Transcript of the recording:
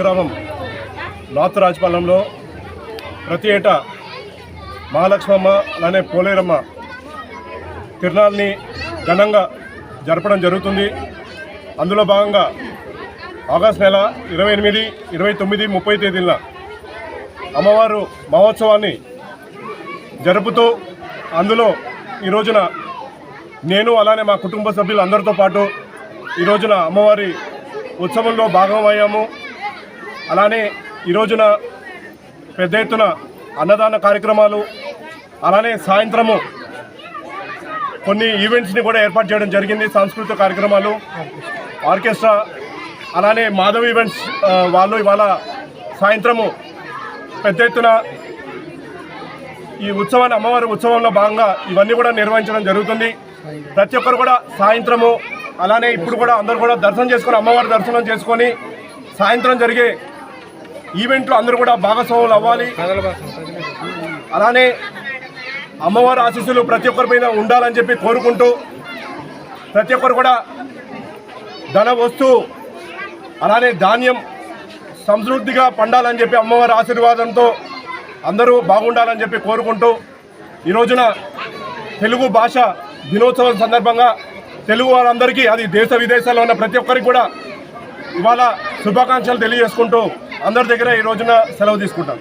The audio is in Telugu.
గ్రామం నార్త్ రాజపాలెంలో ప్రతి ఏటా మహాలక్ష్మమ్మ అలానే పోలేరమ్మ తిరునాళ్ళని ఘనంగా జరపడం జరుగుతుంది. అందులో భాగంగా ఆగస్ట్ నెల ఇరవై ఎనిమిది ఇరవై తొమ్మిది ముప్పై తేదీల అమ్మవారు మహోత్సవాన్ని జరుపుతూ అందులో ఈ రోజున నేను అలానే మా కుటుంబ సభ్యులు అందరితో పాటు ఈ రోజున అమ్మవారి ఉత్సవంలో భాగమయ్యాము అలానే ఈ రోజున పెద్ద ఎత్తున అన్నదాన కార్యక్రమాలు అలానే సాయంత్రము కొన్ని ఈవెంట్స్ని కూడా ఏర్పాటు చేయడం జరిగింది సాంస్కృతిక కార్యక్రమాలు ఆర్కెస్ట్రా అలానే మాధవ్ ఈవెంట్స్ వాళ్ళు ఇవాళ సాయంత్రము పెద్ద ఎత్తున ఈ ఉత్సవాన్ని అమ్మవారి ఉత్సవంలో భాగంగా ఇవన్నీ కూడా నిర్వహించడం జరుగుతుంది. ప్రతి ఒక్కరు కూడా సాయంత్రము అలానే ఇప్పుడు కూడా అందరూ కూడా దర్శనం చేసుకొని అమ్మవారి దర్శనం చేసుకొని సాయంత్రం జరిగే ఈవెంట్లు అందరూ కూడా భాగస్వాములు అవ్వాలి. అలానే అమ్మవారి ఆశీస్సులు ప్రతి ఒక్కరి పైన ఉండాలని చెప్పి కోరుకుంటూ ప్రతి ఒక్కరు కూడా ధన వస్తు అలానే ధాన్యం సమృద్ధిగా పండాలని చెప్పి అమ్మవారి ఆశీర్వాదంతో అందరూ బాగుండాలని చెప్పి కోరుకుంటూ ఈ రోజున తెలుగు భాష దినోత్సవం సందర్భంగా తెలుగు వారందరికీ అది దేశ విదేశాల్లో ఉన్న ప్రతి ఒక్కరికి కూడా ఇవాళ శుభాకాంక్షలు తెలియజేసుకుంటూ అందరి దగ్గర ఈ రోజున సెలవు తీసుకుంటాం.